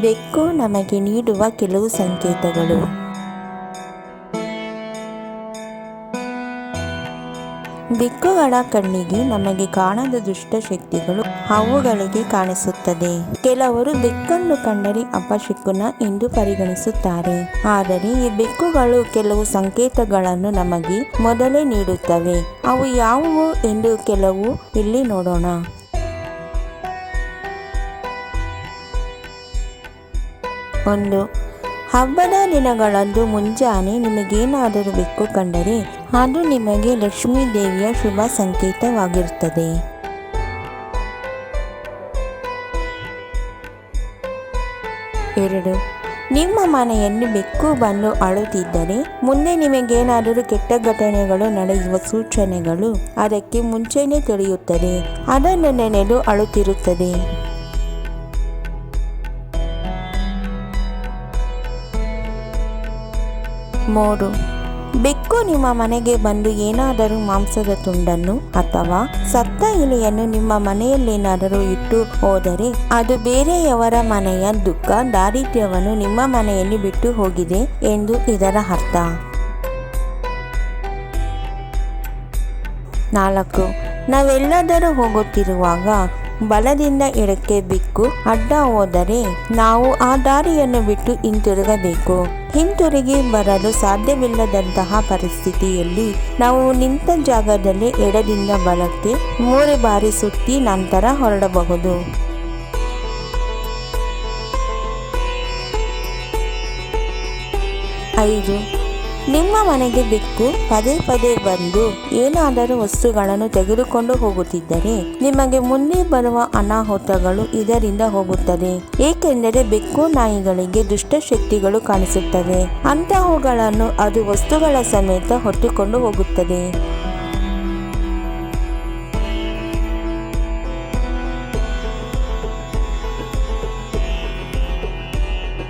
ಬೆಕ್ಕು ನಮಗೆ ನೀಡುವ ಕೆಲವು ಸಂಕೇತಗಳು. ಬೆಕ್ಕುಗಳ ಕಣ್ಣಿಗೆ ನಮಗೆ ಕಾಣದ ದುಷ್ಟ ಶಕ್ತಿಗಳು ಅವುಗಳಿಗೆ ಕಾಣಿಸುತ್ತದೆ. ಕೆಲವರು ಬೆಕ್ಕನ್ನು ಕಂಡರೆ ಅಪಶಕುನ ಎಂದು ಪರಿಗಣಿಸುತ್ತಾರೆ. ಆದರೆ ಈ ಬೆಕ್ಕುಗಳು ಕೆಲವು ಸಂಕೇತಗಳನ್ನು ನಮಗೆ ಮೊದಲೇ ನೀಡುತ್ತವೆ. ಅವು ಯಾವುವು ಎಂದು ಕೆಲವು ಇಲ್ಲಿ ನೋಡೋಣ. ಒಂದು ಹಬ್ಬದ ದಿನಗಳಂದು ಮುಂಜಾನೆ ನಿಮಗೇನಾದರೂ ಬೆಕ್ಕು ಕಂಡರೆ ಅದು ನಿಮಗೆ ಲಕ್ಷ್ಮೀ ದೇವಿಯ ಶುಭ ಸಂಕೇತವಾಗಿರುತ್ತದೆ. ಎರಡು, ನಿಮ್ಮ ಮನೆಯನ್ನು ಬೆಕ್ಕು ಬಂದು ಅಳುತ್ತಿದ್ದರೆ ಮುಂದೆ ನಿಮಗೇನಾದರೂ ಕೆಟ್ಟ ಘಟನೆಗಳು ನಡೆಯುವ ಸೂಚನೆಗಳು ಅದಕ್ಕೆ ಮುಂಚೆನೇ ತಿಳಿಯುತ್ತದೆ, ಅದನ್ನು ನೆನೆದು ಅಳುತ್ತಿರುತ್ತದೆ. ಮೂರು ಬೆಕ್ಕು ನಿಮ್ಮ ಮನೆಗೆ ಬಂದು ಏನಾದರೂ ಮಾಂಸದ ತುಂಡನ್ನು ಅಥವಾ ಸತ್ತ ಇಲಿಯನ್ನು ನಿಮ್ಮ ಮನೆಯಲ್ಲೇನಾದರೂ ಇಟ್ಟು ಹೋದರೆ ಅದು ಬೇರೆಯವರ ಮನೆಯ ದುಃಖ ದಾರಿದ್ರ್ಯವನ್ನು ನಿಮ್ಮ ಮನೆಯಲ್ಲಿ ಬಿಟ್ಟು ಹೋಗಿದೆ ಎಂದು ಇದರ ಅರ್ಥ. ನಾಲ್ಕು. ನಾವೆಲ್ಲಾದರೂ ಹೋಗುತ್ತಿರುವಾಗ ಬಲದಿಂದ ಎಡಕ್ಕೆ ಬಿಕ್ಕು, ಅಡ್ಡ ಹೋದರೆ ನಾವು ಆ ದಾರಿಯನ್ನು ಬಿಟ್ಟು ಹಿಂತಿರುಗಬೇಕು. ಹಿಂತಿರುಗಿ ಬರಲು ಸಾಧ್ಯವಿಲ್ಲದಂತಹ ಪರಿಸ್ಥಿತಿಯಲ್ಲಿ ನಾವು ನಿಂತ ಜಾಗದಲ್ಲಿ ಎಡದಿಂದ ಬಲಕ್ಕೆ ಮೂರು ಬಾರಿ ಸುತ್ತಿ ನಂತರ ಹೊರಡಬಹುದು. ಐದು. ನಿಮ್ಮ ಮನೆಗೆ ಬೆಕ್ಕು ಪದೇ ಪದೇ ಬಂದು ಏನಾದರೂ ವಸ್ತುಗಳನ್ನು ತೆಗೆದುಕೊಂಡು ಹೋಗುತ್ತಿದ್ದರೆ ನಿಮಗೆ ಮುಂದೆ ಬರುವ ಅನಾಹುತಗಳು ಇದರಿಂದ ಹೋಗುತ್ತದೆ. ಏಕೆಂದರೆ ಬೆಕ್ಕು ನಾಯಿಗಳಿಗೆ ದುಷ್ಟಶಕ್ತಿಗಳು ಕಾಣಿಸುತ್ತವೆ. ಅಂತಹವುಗಳನ್ನು ಅದು ವಸ್ತುಗಳ ಸಮೇತ ಹೊತ್ತುಕೊಂಡು ಹೋಗುತ್ತದೆ.